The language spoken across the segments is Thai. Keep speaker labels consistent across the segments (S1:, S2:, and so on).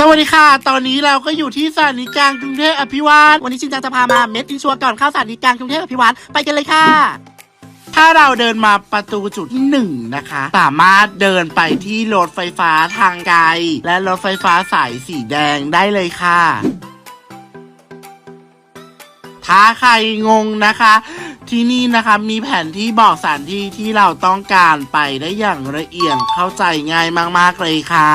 S1: สวัสดีค่ะ ตอนนี้เราก็อยู่ที่สถานีกลางกรุงเทพอภิวัตวันนี้ชินจังจะพามาเม็ดอินชัวร์ก่อนเข้าสถานีกลางกรุงเทพอภิวัตไปกันเลยค่ะ ถ้าเราเดินมาประตูจุดที่หนึ่งนะคะ สามารถเดินไปที่รถไฟฟ้าทางไกล และรถไฟฟ้าสายสีแดงได้เลยค่ะ ถ้าใครงงนะคะ ที่นี่นะคะมีแผนที่บอกสถานที่ที่เราต้องการไปได้อย่างละเอียดเข้าใจง่ายมากๆเลยค่ะ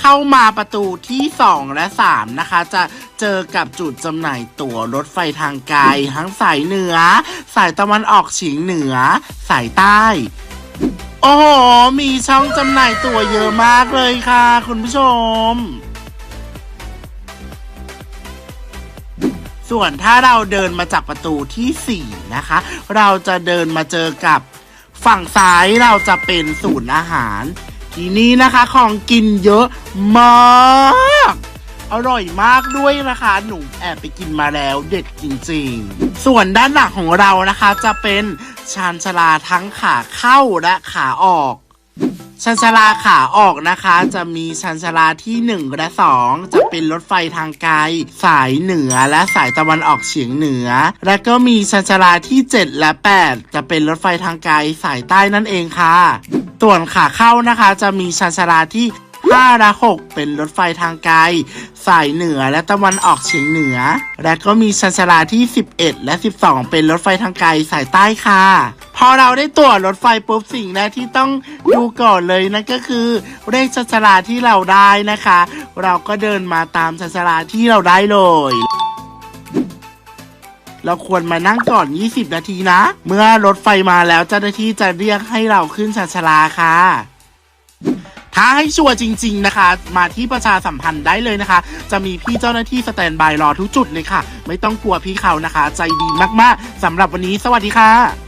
S1: เข้ามาประตูที่ 2 และ 3 นะคะ จะเจอกับจุดจำหน่ายตั๋วรถไฟทางไกล ทั้งสายเหนือ สายตะวันออกเฉียงเหนือ สายใต้ โอ้โห มีช่องจำหน่ายตั๋วเยอะมากเลยค่ะ คุณผู้ชมส่วนถ้าเราเดินมาจากประตูทีสี่4 นะคะ เราจะเดินมาเจอกับฝั่งซ้ายเราจะเป็นศูนย์อาหาร ที่นี่นะคะของกินเยอะมาก อร่อยมากด้วยนะคะ หนูแอบไปกินมาแล้วเด็ดจริงๆ ส่วนด้านหลังของเรานะคะจะเป็นชานชาลาทั้งขาเข้าและขาออกชันชาลาขาออกนะคะ จะมีชันชาลาที่ 1 และ 2 จะเป็นรถไฟทางไกล สายเหนือและสายตะวันออกเฉียงเหนือ และก็มีชันชาลาที่ 7 และ 8 จะเป็นรถไฟทางไกลสายใต้นั่นเองค่ะ ส่วนขาเข้านะคะจะมีชันชาลาที่5และ6เป็นรถไฟทางไกล สายเหนือและตะวันออกเฉียงเหนือ และก็มีชันชาลาที่ 11 และ 12 เป็นรถไฟทางไกลสายใต้ค่ะ พอเราได้ตั๋วรถไฟปุ๊บสิ่งแรกที่ต้องดูก่อนเลยนั่นก็คือเลขชันชาลาที่เราได้นะคะ เราก็เดินมาตามชันชาลาที่เราได้เลย เราควรมานั่งก่อน 20 นาทีนะ เมื่อรถไฟมาแล้วเจ้าหน้าที่จะเรียกให้เราขึ้นชาชลาค่ะถ้าให้ชัวร์จริง ๆนะคะ มาที่ประชาสัมพันธ์ได้เลยนะคะ จะมีพี่เจ้าหน้าที่สแตนบายรอทุกจุดเลยค่ะ ไม่ต้องกลัวพี่เขานะคะ ใจดีมากๆสำหรับวันนี้สวัสดีค่ะ